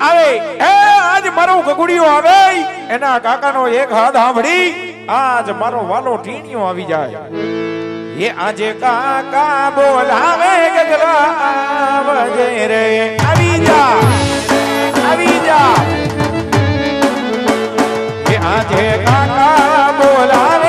આવે. એ આજ મારો ગગુડિયો આવે. એના કાકાનો એક હાથ સાંભળી આજ મારો વાલો ટીણીયો આવી જાય. એ આજે કાકા બોલાવે ગગલા આવજે રે આવી જા આવી જા. એ આજે કાકા બોલાવે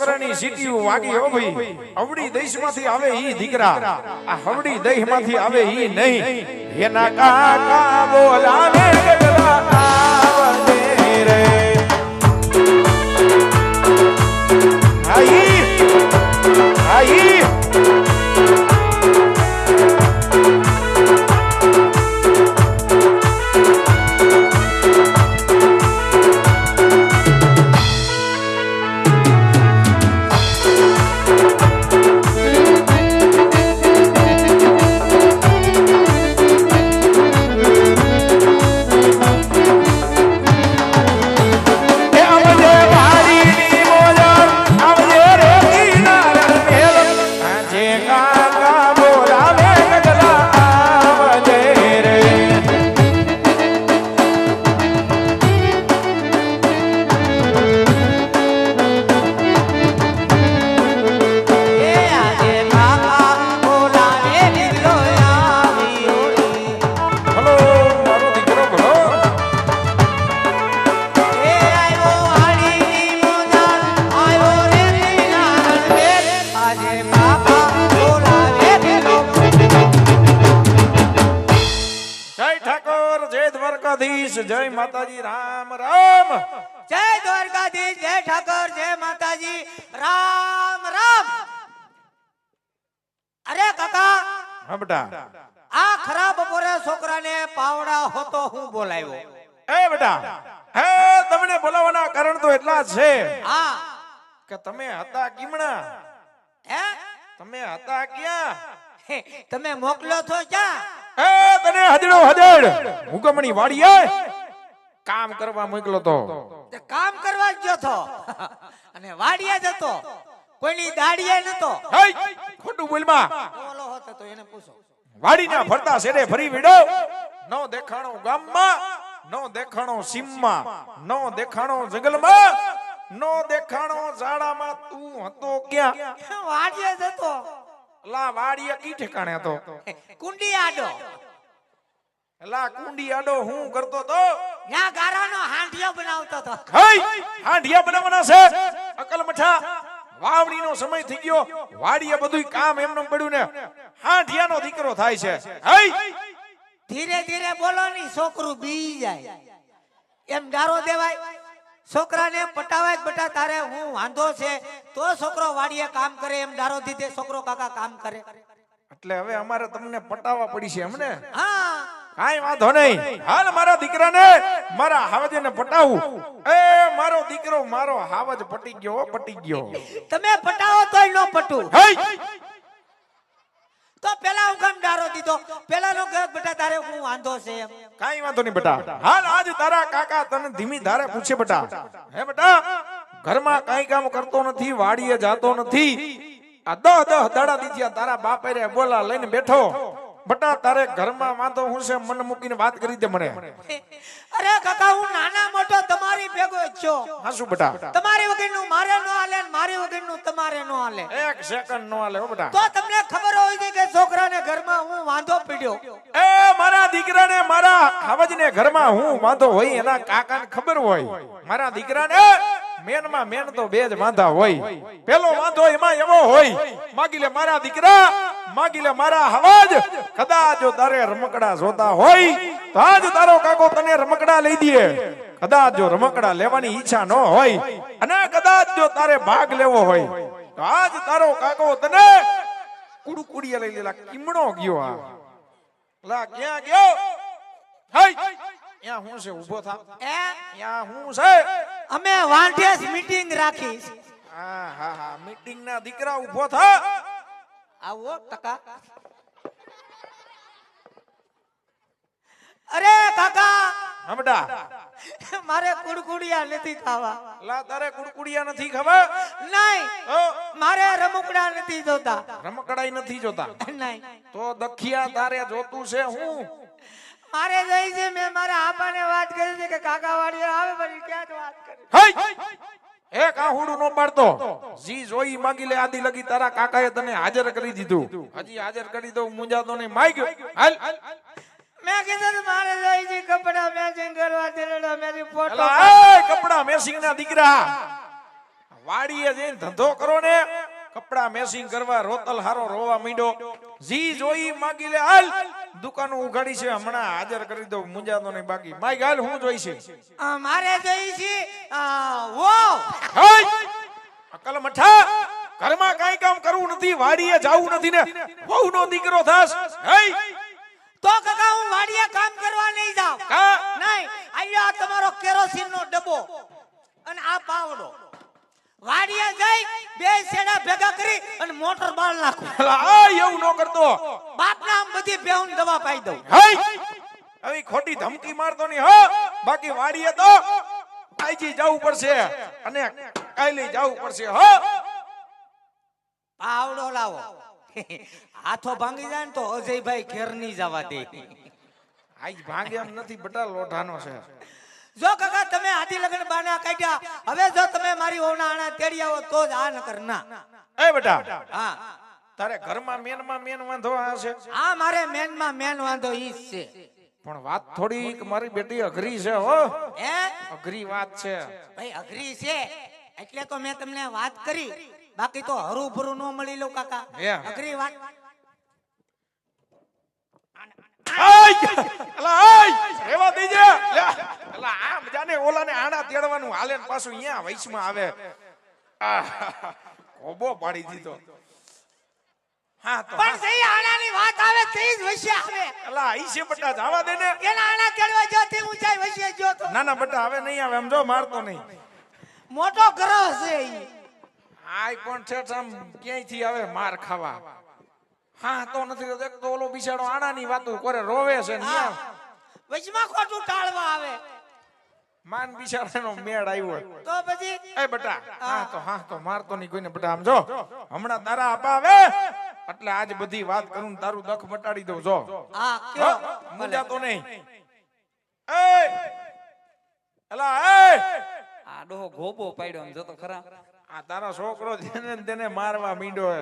છોકરાની સીટીઓ વાગી હો ભાઈ. હવડી દેશમાંથી આવે ઈ દીકરા. આ હવડી દેશમાંથી આવે ઈ નહીં. એના કાકા બોલાવે ગગલા આવજે રે. આઈ આઈ બેટા. આ ખરાબ બપોરે છોકરાને પાવડા હોતો હું બોલાવ્યો. એ બેટા. હે તમને બોલાવવાના કારણ તો એટલા છે હા. કે તમે હતા કિમણા હે? તમે હતા ક્યાં? તમે મોકલ્યો છો ક્યાં? એ તને હદડો હદડ. હુકમણી વાડીએ કામ કરવા મોકલો તો. તે કામ કરવા જ ગયો તો. અને વાડીએ જતો કોઈની દાડીએ નતો. ખોટું બોલમાં. બોલો હતો તો એને પૂછો. વાડીના ફરતા શેરે ફરી વિડો? નો દેખાણો ગામમાં નો દેખાણો સીમમાં નો દેખાણો જંગલમાં નો દેખાણો ઝાડામાં. તું હતો ક્યાં? વાડીએ જતો? લા વાડીએ કી ઠેકાણે હતો? કુંડી આડો. લા કુંડી આડો હું કરતો તો? ન્યા ગારાનો હાંડિયો બનાવતો તો હાંડિયા બનાવવાના છે? અકલ મઠા વાવણીનો સમય થઈ ગયો. વાડીએ બધું કામ એમનું પડ્યું ને. હાંડિયાનો દીકરો થાય છે. ધીરે ધીરે બોલો ની છોકરું બી જાય. એમ ગારો દેવાય. છોકરાને પટાવાય જ બટા તારે હું વાંધો છે. તો છોકરો વાડીએ કામ કરે એમ ડારો દીધે છોકરો કાકા કામ કરે. એટલે હવે અમારે તમને પટાવવા પડી છે એમને હા. કાઈ વાંધો નહીં. હાલ મારા દીકરાને મારા હાવજને પટાવું. એ મારો દીકરો મારો હાવજ પટી ગયો પટી ગયો. તમે પટાવો તોય નો પટું. તો પેલા હું કામ ડારો દીધો. પેલા નો કહે બેટા તારે હું વાંધો છે કાઈ વાંધો નહીં બેટા. હાલ આજ તારા કાકા તને ધીમી ધારે પૂછે બેટા. હે બેટા ઘરમાં કાઈ કામ કરતો નથી વાડીએ જાતો નથી. આ દહ દહ દાડા દીધ્યા તારા બાપે રે બોલા લઈને બેઠો. બેટા તારે ઘરમાં વાંધો હું છે મને મૂકીને વાત કરી દે મને. અરે કાકા હું નાના મોટો તમારી ભેગો છો. હા શું બટા? તમારી વગરનું મારે નો હાલે મારી વગરનું તમારે નો હાલે. એક સેકન્ડ નો હાલે હો બેટા. તો તમને ખબર હોય છે કે છોકરાને ઘરમાં હું વાંધો પીડ્યો. એ મારા દીકરાને મારા ખાવજને ઘરમાં હું વાંધો હોય એના કાકાને ખબર હોય. મારા દીકરાને મેનમાં મેન તો બે જ વાંધા હોય. પેલો વાંધો એમાં એવો હોય માગી લે મારા દીકરા માગી લે મારા હવાજ કદાચ જો તારે રમકડા જોતા હોય તો આજ તારો કાકો તને રમકડા લઈ દે. કદાચ જો રમકડા લેવાની ઈચ્છા ન હોય અને કદાચ જો તારે ભાગ લેવો હોય. તો આજ તારો કાકો તને કુડકુડિયા લઈ લેલા કિમણો ગયો આ. લા ક્યાં ગયો? હઈ ત્યાં હું છે ઊભો થા. એ ત્યાં હું છે. અમે વાંઢેસ મીટિંગ રાખી હા હા હા મીટિંગ ના દીકરા ઊભો થા. આવો ટકા. અરે કાકા. હમડા. મારે કુડકુડિયા નથી ખાવા. લા તારે કુડકુડિયા નથી ખબર? નહીં. મારે રમકડા નથી જોતા. રમકડાઈ નથી જોતા. નહીં. તો દખિયા તારે જોતું છે હું? મારે જઈ છે મેં મારા આપાને વાત કરી છે કે કાકા વાડી આવે પછી ક્યાં વાત કરી? એ કાહુડું નો પાડતો. જી જોઈ માંગી લે આદી લગી તારા કાકાએ તને હાજર કરી દીધું. હજી હાજર કરી દઉં મુંજાતો નહીં. માઈ ગયો. હાલ. મેં કીધું મારે જઈ છે કપડા મેચિંગ કરવા દેડો મેરી ફોટો એ કપડા મેસિંગ ના દીકરા. વાડીએ જઈને ધંધો કરો ને. કપડા મેસિંગ કરવા રોતલ હારો રોવા માંડ્યો. જી જોઈ માગી લે હાલ. દુકાનો ઉઘાડી છે હમણાં હાજર કરી દઉં મુંજાતો નહીં બાકી. માય ગાલ હું જોઈ છે? મારે જોઈ છે વો! અકલ મઠા ઘરમાં કાંઈ કામ કરવું નથી વાડીએ જાવું નથી ને બહુ નો દીકરો થાસ હઈ! તો કાકા હું વાડીએ કામ કરવા નહીં જાઉં. કા? નહીં અહીંયા તમારો કેરોસીન નો ડબ્બો અને આ પાવડો. વાડીએ જઈ બે શેડા ભેગા કરી અને મોટર બાળ નાખું. આ એવું ન કરતો. બાપના આમ બધી બેહુન દવા પાઈ દઉં. હઈ! આવી ખોટી ધમકી મારતો નહીં હો! બાકી વાડીએ તો આઈજી જવું પડશે અને કાલે જવું પડશે હો! પાવડો લાવો. હાથો ભાંગી જાય ને તો અજયભાઈ ઘેર નહીં જવા દે. આજ ભાંગે એમ નથી બટા લોઢાનો છે. જો કાકા તમે આધી લગન બાના કાઢ્યા હવે જો તમે મારી ઓના આણા તેડી આવો તો જ આ ન. કરના એ બેટા હા. તારે ઘરમાં મેનમાં મેન વાંધો આ છે? હા મારે મેનમાં મેન વાંધો ઈ જ છે. પણ વાત થોડીક મારી બેટી અઘરી છે હો. હે? અઘરી વાત છે. ભાઈ અઘરી છે. એટલે તો મેં તમને વાત કરી. બાકી તો હરું ભરું ન મળી લઉં કાકા. અઘરી વાત. રહેવા દેજે! લે, અલા, આમ જાને ઓલાને આણા તેડવાનું હાલે ને પાછું અહીંયા વૈશમાં આવે. કોબો પાડી દીધો. હા તો પણ સહી આણાની વાત આવે તે જ વૈશ્ય આવે. છે બટા જવા દે ને એના આણા કેળવા જો તે ઊંચાઈ વૈશ્ય જો તો. ના ના બટા હવે નહીં આવે એમ જો મારતો નહીં. મોટો ગ્રહ છે ઈ. આય પણ છે આમ ક્યાંયથી આવે? માર ખાવા. હા તો નથી. એક તો ઓલો બિચારો આણાની વાતો કરે રોવે છે ને વચમાં ખોટું ટાળવા આવે. માન બિચારાનો મેળ આવ્યો તો પછી? એ બટા હા. તો હા તો મારતો નહીં કોઈને બટા આમ જો. હમણાં તારા અપાવે એટલે આજ બધી વાત કરું તારું દખ મટાડી દઉં જો. હા હો, મજા તો નહીં. એ! અલા એ! આ ડોહો ગોબો પાડ્યો આમ જોતો ખરા. આ તારા છોકરો જેને તેને મારવા મીંડો હે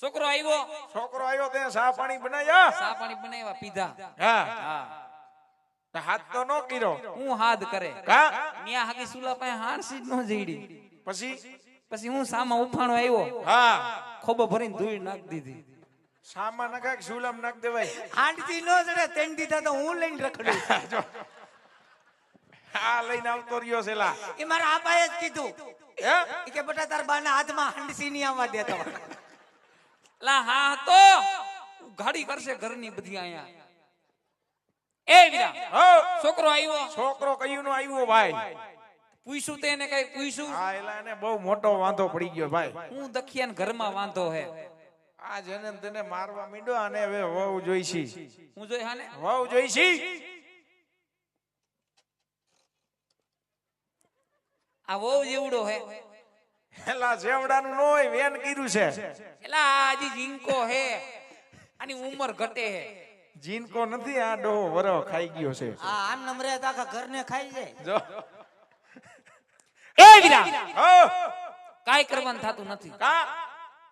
છોકરો આવ્યો? છોકરો આવ્યો તે સા પાણી બનાવ્યા? સા પાણી બનાવ્યા પીધા. હા. હા. હાથ તો નો કર્યો. હું હાથ કરે? કા? મિયા હાકી સુલા પાસે હાંસી નો ન જઈડી પછી? પછી હું સામા ઉફાણો આવ્યો. હા. ખોબો ભરીને ધૂળ નાખી દીધી. સામા નખાય સુલમ નાખ દેવાય. હાંડતી નો જડે તેણ દીધા તો હું લઈને રખડું આ લઈને આવતો રહ્યો છે લા. એ મારા આપાએ જ કીધું. હે? કે બેટા તાર બાના હાથમાં હાંડસી નહીં આવવા દેતો. લા હા તો ગાડી કરશે ઘરની બધી અહીંયા. એ વીરા છોકરો આવ્યો છોકરો કયું નો આવ્યો ભાઈ પૂછ્યું તેને કઈ પૂછ્યું હા એટલે એને બહુ મોટો વાંધો પડી ગયો ભાઈ. હું દખિયાન ઘરમાં વાંધો હે. આ જેને તને મારવા મીડો અને હવે વહુ જોઈશી. હું જોઈ હાને? વહુ જોઈશી? આ વહુ જેવડો હે. એલા જેવડાનું નો હોય વેન કર્યું છે. એલા આજી જીંકો હે આની ઉંમર ઘટે હે. જીનકો નથી આ ડો વરો ખાઈ ગયો છે. આ આમ નમરે તો આખા ઘરને ખાઈ જાય. જો. એ વિરા! હો! કાઈ કરવાનું થતું નથી. કા?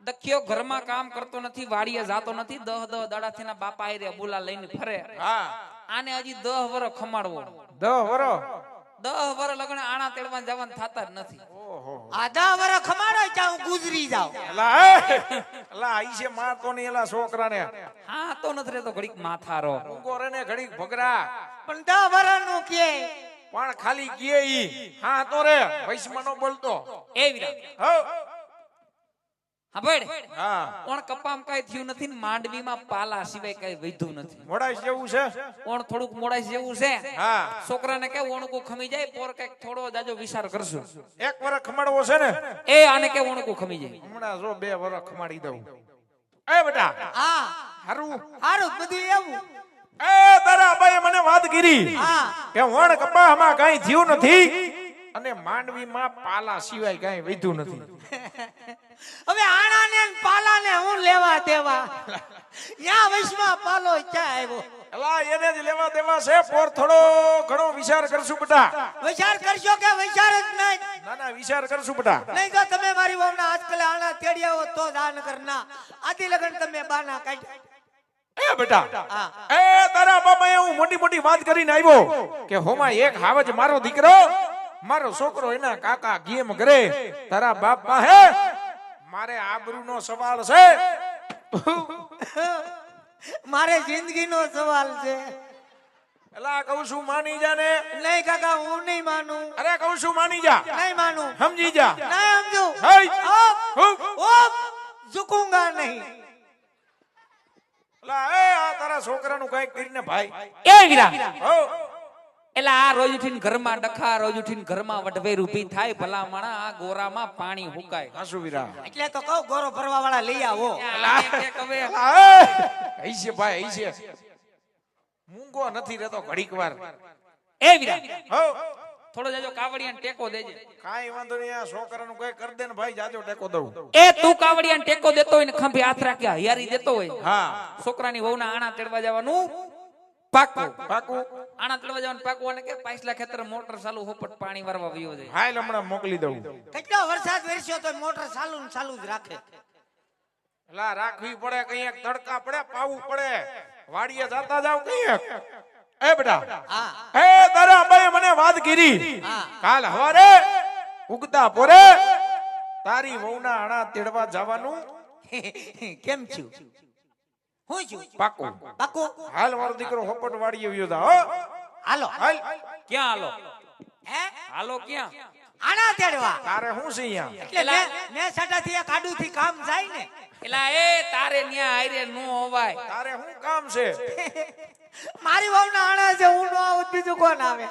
દખ્યો ઘરમાં કામ કરતો નથી વાડીએ જાતો નથી દહ દહ દાડાથી ના બાપા આયરે બોલા લઈને ફરે. હા. આને હજી દહ વર ખમાડવો. દહ વરો દહ વર લગન આણા તેડવા જવાનું થતા જ નથી. ઓહો. આધા વર ખમાડો હું ગુજરી જાઉં. લા લા એલા આઈ છે મારતો નહીં એલા છોકરાને. હા તો નથી તો ઘડીક માથારો. ઉગો રે ને ઘડીક ભગરા. પણ દા વરનું કે. પણ ખાલી કે ઈ. હા તો રે વૈશ્વમાં નો બોલતો. એ વીરા હો હા ઓણ કપામ કઈ થયું નથી ને માંડવીમાં પાલા સિવાય કઈ વધ્યું નથી. મોડાઈ જેવું છે? ઓણ થોડુંક મોડાઈ જેવું છે. છોકરાને કે ઓણકું ખમી જાય પોર કંઈક થોડો જાજો વિચાર કરશું. એક વરસ ખમાડવો છે ને? એ આને કે ઓણકું ખમી જાય. હમણાં જો બે વરસ ખમાડી દઉં. એ બેટા. હા. હારું. હારું બધું એવું. એ તારા ભાઈ મને વાત કરી હા. કે વણ કપામાં કઈ જીવ નથી? અને માંડવીમાં પાલા સિવાય કઈ વધ્યું નથી. હવે આણા ને પાલાને હું લેવા દેવા? યા વૈશ્વા પાલો ક્યાં આવ્યો? એલા એને જ લેવા દેવા છે પોર થોડો ઘણો વિચાર કરશું બટા. વિચાર કરશો કે વિચાર જ નહીં? ના ના વિચાર કરશું બટા. નહીં તો તમે મારી વાવના આજકાલ આણા તેડી આવો તો દાન આ નગર ના આદિ લગન તમે બાના કાઢ્યા. એ બેટા એ તારા બાપાએ હું મોટી મોટી વાત કરીને આવ્યો કે હોમાં એક હાવજ મારો દીકરો મારો છોકરો એના કાકા ગેમ કરે તારા બાપ હે. મારે આબરૂનો સવાલ છે. મારે જિંદગી નો સવાલ છે. એલા કહું છું માની જા ને. નહીં કાકા હું નહીં માનું. અરે કહું છું માની જા. નહીં માનું. સમજી જા. નહીં સમજુ. ઓપ, ઝુકુંગા નહીં. એલા એ આ તારા છોકરાનું કંઈક કરીને ભાઈ. એ ગીરા હો. એટલે આ રોજ ઉઠીને ઘરમાં ડખા રોજ ઉઠીને ઘરમાં વટવેર ઊભી થાય ભલામણા આ ગોરામાં પાણી હુકાય. હાસુવીરા એટલે તો કહું ગોરો ભરવા વાળા લઈ આવો. હઈ છે ભાઈ હઈ છે. મૂંગો નથી રહેતો ઘડીક વાર. એ વિરા હો. થોડો જાજો કાવડિયાને ટેકો દેજે. કાઈ વાંધો નહીં આ છોકરાનું કઈ કરી દે ને ભાઈ જાજો ટેકો દઉં. એ તું કાવડિયાને ટેકો દેતો હોય ને ખંભે હાથ રાખ્યા હૈયારી દેતો હોય. હા. છોકરાની વહુના આણા તેડવા જવાનું. પાકું. પાકું. આણા તેડવા જવાનું પાકું અને કે પાછલા ખેતર મોટર ચાલુ હોપટ પાણી વારવા વયો જાય. હાલ હમણાં મોકલી દઉં. કેટલો વરસાદ વરસ્યો તો મોટર ચાલુ ને ચાલુ જ રાખે. એલા રાખવી પડે કંઈક તડકા પડે પાવું પડે. વાડીએ જાતા જાવ કંઈક એ બેટા. હા. એ તારા ભાઈ મને વાત કરી. હા. કાલ હવારે ઉગતા પોરે તારી વહુના આણા તેડવા જવાનું. કેમ છું હું છું? પાકું. પાકું? હાલ મારો દીકરો હોપટ વાળી આવ્યો હો. હાલો. હાલ. ક્યાં હાલો? હે? હાલો ક્યાં? આણા તેડવા. તારે શું છે અહીંયા? એટલે મે સાટા થી એક આડુથી કામ જાય ને. એલા એ તારે ન્યા આયરે નો હોવાય. તારે શું કામ છે? મારી વાવના આણા છે હું નો આવું બીજું કોણ આવે?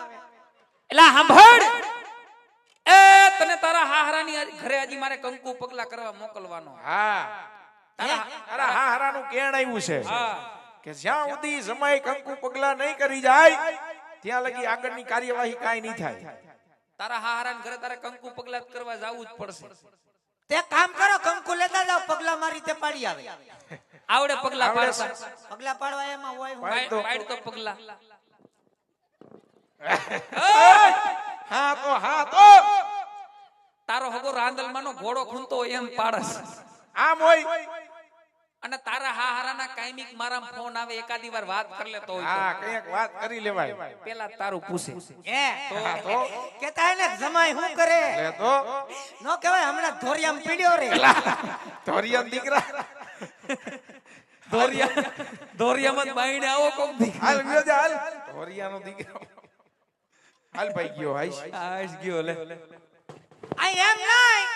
એલા સાંભળ એ તને તારા હાહરાની ઘરે હજી મારે કંકુ પગલા કરવા મોકલવાનો. હા. તારા તારા હા હારાનું કેણ આવ્યું છે કે જ્યાં સુધી સમય કંકુ પગલા નહીં કરી જાય ત્યાં લગી આગળની કાર્યવાહી કાંઈ નહીં થાય. તારા હાહરાને ઘરે તારે કંકુ પગલા કરવા જવું જ પડશે. તે કામ કરો કંકુ લેતા જાવ પગલા મારી તે પાડી આવે. આવડે પગલા પાડતા પગલા પાડવા એમાં હોય હું. પાડ તો. પાડ તો પગલા. હા! તો હા તો તારો હગો રાંદલમાંનો ઘોડો ખૂંતો હોય એમ પાડસ આમ હોય. અને તારા હાહરાના કાયમિક મારા ફોન આવે એકાદી વાર વાત કરી લેતો હોય હા કંઈક વાત કરી લેવાય. પેલા તારું પૂછે. એ તો કેતા હે ને જમાઈ શું કરે? લે તો? નો કહેવાય હમણાં ધોરિયામ પીડ્યો રે. ધોરિયામ દીકરા? ધોરિયા ધોરિયામાં જ બાઈને આવો કોક દીકરા. હાલ ગયો હાલ. ધોરિયાનો દીકરો. હાલ ભાઈ ગયો હાઈશ. આજ ગયો લે. આ એમ નહીં.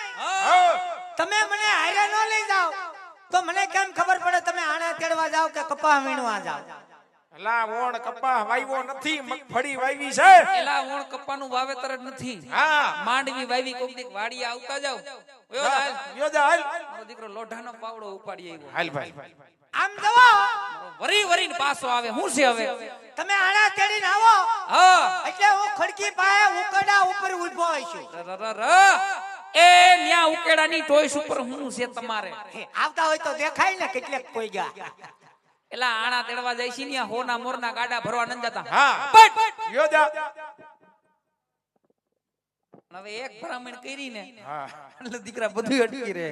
તમે મને હારે નો લઈ જાઓ. તો મને કેમ ખબર પડે તમે આણા તેડવા જાવ કે કપા વીણવા જાવ એલા ઓણ કપા વાવ્યો નથી મગફળી વાવી છે. એલા ઓણ કપ્પાનું વાવેતર જ નથી. હા. માંડવી વાવી કોક દીક વાડી આવતા જાવ ઓયો હાલ. યો જા હાલ. મારો દીકરો લોઢાનો પાવડો ઉપાડી આવ્યો. હાલ ભાઈ. આમ જવો વરી વરીને પાછો આવે. હું છે હવે? તમે આણા તેડીને આવો. હા. એટલે હું ખડકી પાસે ઉકડા ઉપર ઊભો ર ર ર. એ ન્યા ઉકેડાની ટોઈસ ઉપર હું છે તમારે. આવતા હોય તો દેખાય ને કેટલેક કોઈ ગયા એલા આણા તેડવા જાય છે ન્યા હોના મોરના ગાડા ભરવા ન જતા. હા. બટ ગયો હવે એક બ્રાહ્મણ કરી ને હા. એટલે દીકરા બધું અટકી રહે.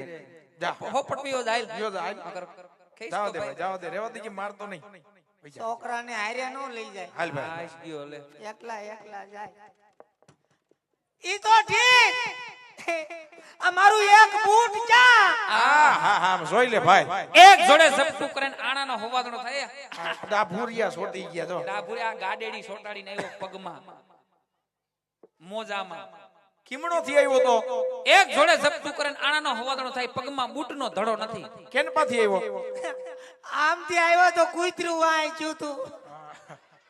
જા. હોપટ પીયો જાય યોજા આઈ જાવ દે જાવ દે. રેવા દીજી મારતો નહીં. છોકરાને હારે નો લઈ જાય. હાલ ભાઈ. આઈશ ગયો લે. એકલા એકલા જાય. ઈ તો ઠીક. આ મારું એક બૂટ ક્યાં હા હા હા જોઈ લે ભાઈ. એક જોડે ઝપટું કરીને આણાનો હોવાદણો થાય. આ ભૂરિયા છોટી ગયા તો. ડાભુરે આ ગાડેડી સોટાડીને આવ્યો પગમાં. મોજામાં. કિમણો થી આવ્યો તો. એક જોડે ઝપટું કરીને આણાનો હોવાદણો થાય પગમાં બૂટનો ધડો નથી. કેનપાથી આવ્યો? આમથી આવ્યો તો કુતરું વાય તું.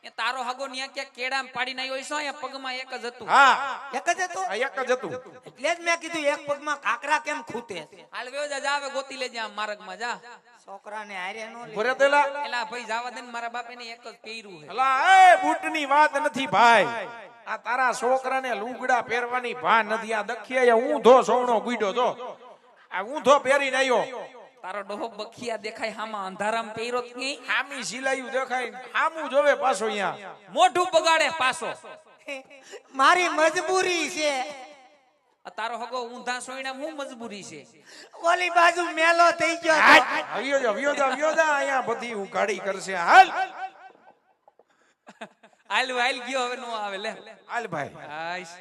એ તારો હગો ન્યા કેડામાં પાડીને આવ્યો હશે? અહીંયા પગમાં એક જ હતું. હા. એક જ હતું? આ એક જ હતું. એટલે જ મેં કીધું એક પગમાં કાકરા કેમ ખૂટે હાલ વેવ જા જા ગોતી લેજે આમ માર્ગમાં જા. છોકરાને હારે નો ભરે દેલા. એલા ભાઈ જાવા દે ને મારા બાપે ને એક જ પહેર્યું છે. અલા એ બૂટની વાત નથી ભાઈ. આ તારા છોકરાને લુગડા પહેરવાની ભાન નથી. આ દખિયા ઊંધો સોવણો ગુડ્યો તો આ ઊંધો પહેરીને આવ્યો તારો ડોહો બખિયા દેખાય હામાં અંધારામ પહેરો કે હામી સિલાયું દેખાય હામું જોવે પાછો અહીંયા. મોઢું બગાડે પાછો. મારી મજબૂરી છે. તારો હગો ઊંધા સોયણા હું મજબૂરી છે? ઓલી બાજુ મેલો થઈ ગયો હાલ. આવ્યો જો આવ્યો જો આવ્યો જા, અહીંયા બધી ઉઘાડી કરશે. હાલ. આયલ આયલ ગયો હવે નો આવે લે. હાલ ભાઈ. આઈશ.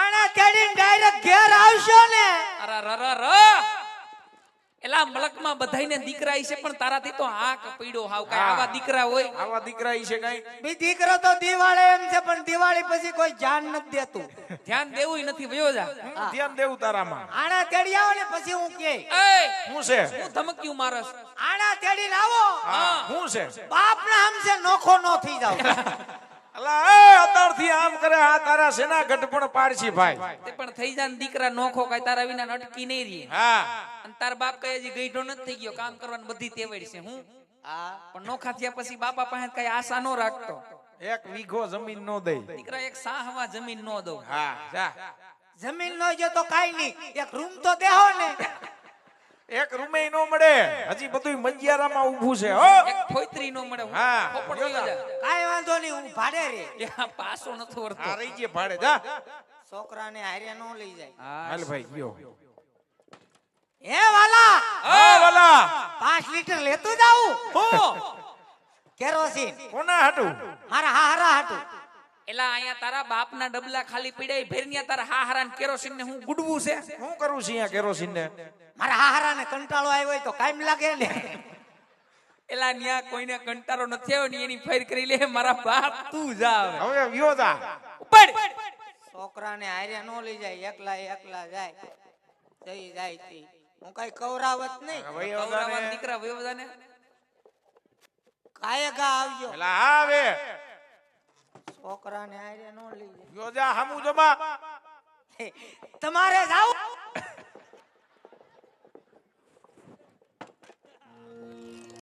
આણા તેડીને ડાયરેક્ટ ઘેર આવશો ને. અરે ર ર ર. એલા મલકમાં બધાયને દીકરા છે પણ તારાથી તો આ કપીડો હાવ કાંઈ. આવા દીકરા હોય. આવા દીકરા છે કઈ. બી દીકરો તો દિવાળે એમ છે પણ દિવાળી પછી કોઈ ધ્યાન નથી દેતું. ધ્યાન દેવું નથી વયો જા. ધ્યાન દેવું તારામાં. આણા તેડી આવો ને પછી હું કે. હું છે? હું ધમક્યું મારસ. આણા તેડીને આવો. હા. હું છે? બાપ ના છે નોખો નો થઈ જાવ. અલા આમ કરે આ તારા સેના ગઢપણ પાડશી ભાઈ. તે પણ થઈ જાય દીકરા નોખો કાંઈ તારા વિના અટકી નહીં રહી. હા. અને તાર બાપ કઈ હજી ગઈઢો નથી થઈ ગયો કામ કરવાની બધી તેવડ છે હું? પણ નોખા થયા પછી બાપા પાસે કઈ આશા નો રાખતો. એક વીઘો જમીન નો દઈ. દીકરા એક સાહવા જમીન નો દઉં. હા જા. જમીન નો જો તો કાઈ નહીં. એક રૂમ તો દેહો ને. એક રૂમે નો મળે. હજી બધું મંજિયારામાં ઊભું છે હો. એક ફોઈત્રી નો મળે હા. કાઈ વાંધો નહીં હું ભાડે રે. એ આ પાસો નથી વળતો. આ રહી જે ભાડે જા. છોકરાને હારે નો લઈ જાય. હાલ ભાઈ ગયો. હે વાલા! હા વાલા! પાંચ લીટર લેતો જાઉં? હો. કેરોસીન. કોના હાટું? મારા હારા હાટું. એલા અહીંયા તારા બાપના ડબલા ખાલી પીડાય ભેરન્યા તારા હા ને કેરોસીન ને હું ગુડવું છે? શું કરું છું અહીંયા કેરોસીન ને મારા હારા ને કંટાળો આવ્યો હોય તો કાયમ લાગે ને. એલા ન્યા કોઈને કંટાળો નથી આવ્યો ને એની ફેર કરી લે મારા બાપ તું જા હવે. વ્યો જા. ઉપર છોકરાને હારે નો લઈ જાય એકલા એકલા જાય. જઈ જાય તી. હું કઈ કવરાવત નહીં. હવે કૌરવના દીકરા વયો બધાને કાયગા આવજો. પેલા આવે. છોકરાને હારે નો લઈ વ્યો જા હમુ જમા. તમારે જાવું